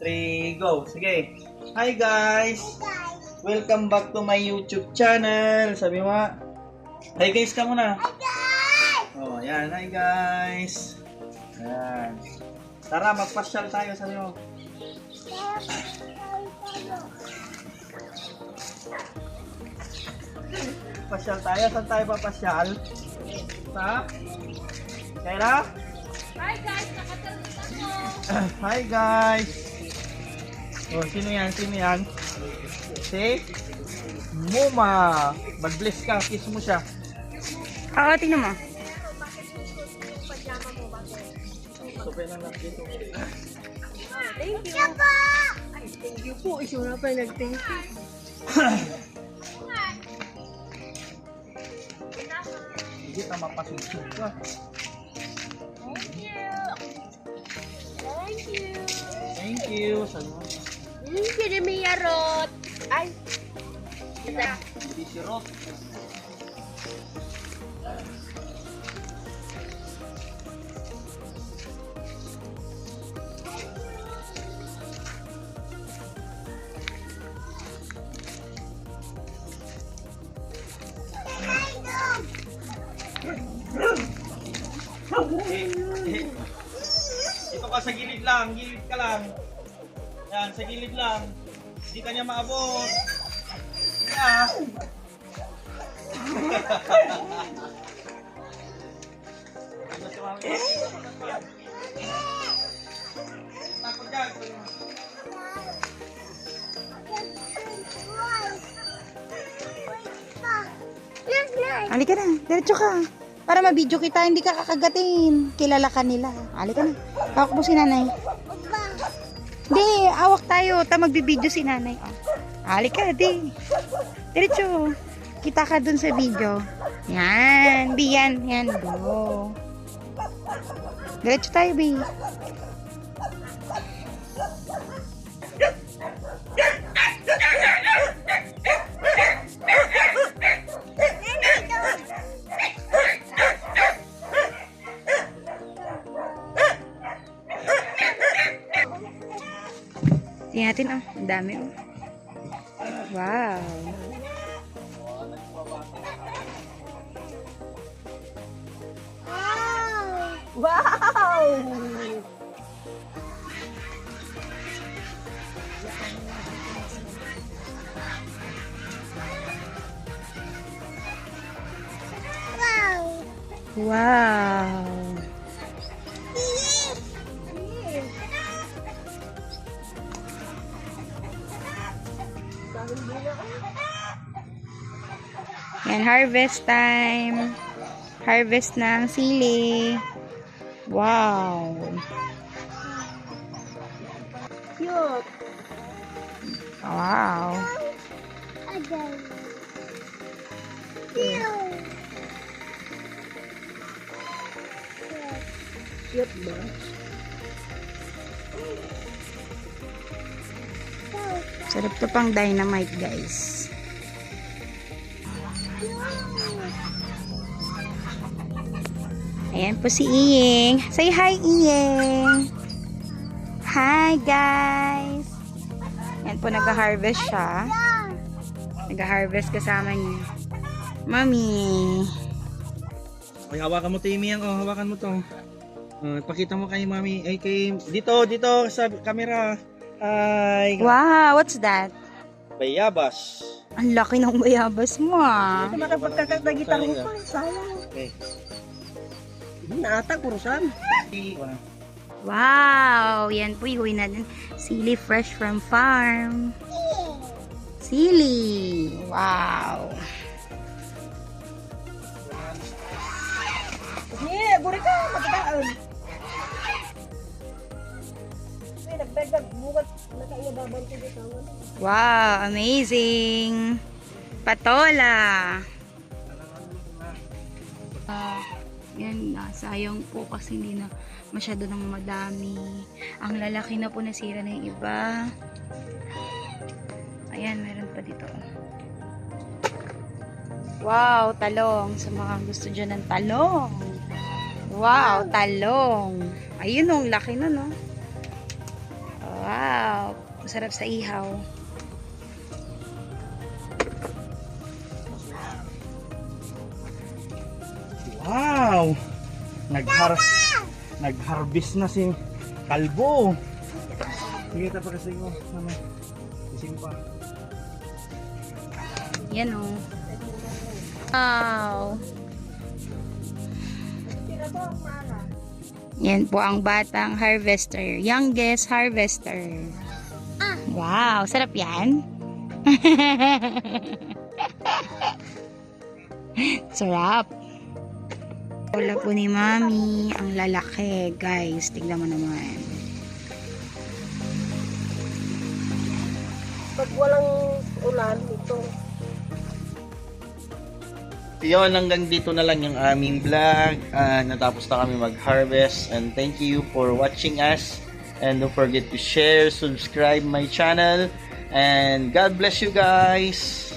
three, go. Sige. Hi guys! Welcome back to my YouTube channel. Sabi mo nga. Hi guys ka muna. Hi guys! Oh, yan. Hi guys! Yan. Tara, magpasyal tayo. Sabi mo. Pasyal tayo. Saan tayo papasyal? Sa? Kaira? Hi guys, nakatarot ako. Hi guys! Oh, sino yan? Sino yan? Si Muma! Mag-bless ka, kiss mo siya. Oo, tingnan mo. Sabay lang lang dito. Thank you. Ay, thank you po. Isa na pa nag-thank you. Hindi ka mapasunsod ka. Thank you. Thank you. Thank you. Sabi mo. Thank you, Demia Rot. Ay. Hindi si Roth. Eh, eh. Dito ka sa gilid lang, gilid ka lang. Yan, sa gilid lang. Hindi ka niya maabot. Yeah. Takot dyan. Halika na, diretso ka. Para mabidyo kita, hindi ka kakagatin. Kilala ka nila. Halika na. Hawak mo si nanay. Hindi, awak tayo. Ta magbibidyo si nanay. Oh. Halika, di. Diretso. Kita ka dun sa video. Yan, bi, yan, yan. Go. Diretso tayo, bi. Tingnan natin, oh. Ang dami, oh. Wow. Wow! Wow. Yan, harvest time. Harvest ng sili. Wow. Cute. Wow. Cute ba? Sarap to pang dynamite, guys. Ayan po si Iying. Say hi, Iying. Hi, guys. Ayan po, nag-harvest siya. Nag-harvest kasama niya. Mami. Ay, hawakan mo Timmy yan. Oh, hawakan mo to. Uh, pakita mo kay mami. Ay, kay... Dito, dito sa camera. Ay, Wow, what's that? bayabas. Ang laki ng bayabas mo, ah. Makapagkakadagitan ko Sayang. pa. Sayang. Okay. Naata, kurusan. Wow! Yan po yung natin. Sili fresh from farm. Sili! Wow! Ni, buri ka, magkakaon. Wow! Amazing! Patola! Ah, yan na. Sayang po kasi hindi na masyado ng madami. Ang lalaki na po nasira na yung iba. Ayan, meron pa dito. Wow, talong. Sa mga gusto dyan ng talong. Wow, talong. Ayun oh, ang laki na, no? Wow. Masarap sa ihaw. Wow! Naghar Nag-harvest na si Kalbo. Sige, tapos kasi mo. Ano? Ising pa. Yan o. Wow! Yan po ang batang harvester. Youngest harvester. Wow! Sarap yan. Sarap. Wala po ni Mami. Ang lalaki, guys. Tignan mo naman. Pag walang ulan, ito. Yun, hanggang dito na lang yung aming vlog. Ah, natapos na kami mag-harvest. And thank you for watching us. And don't forget to share, subscribe my channel. And God bless you guys.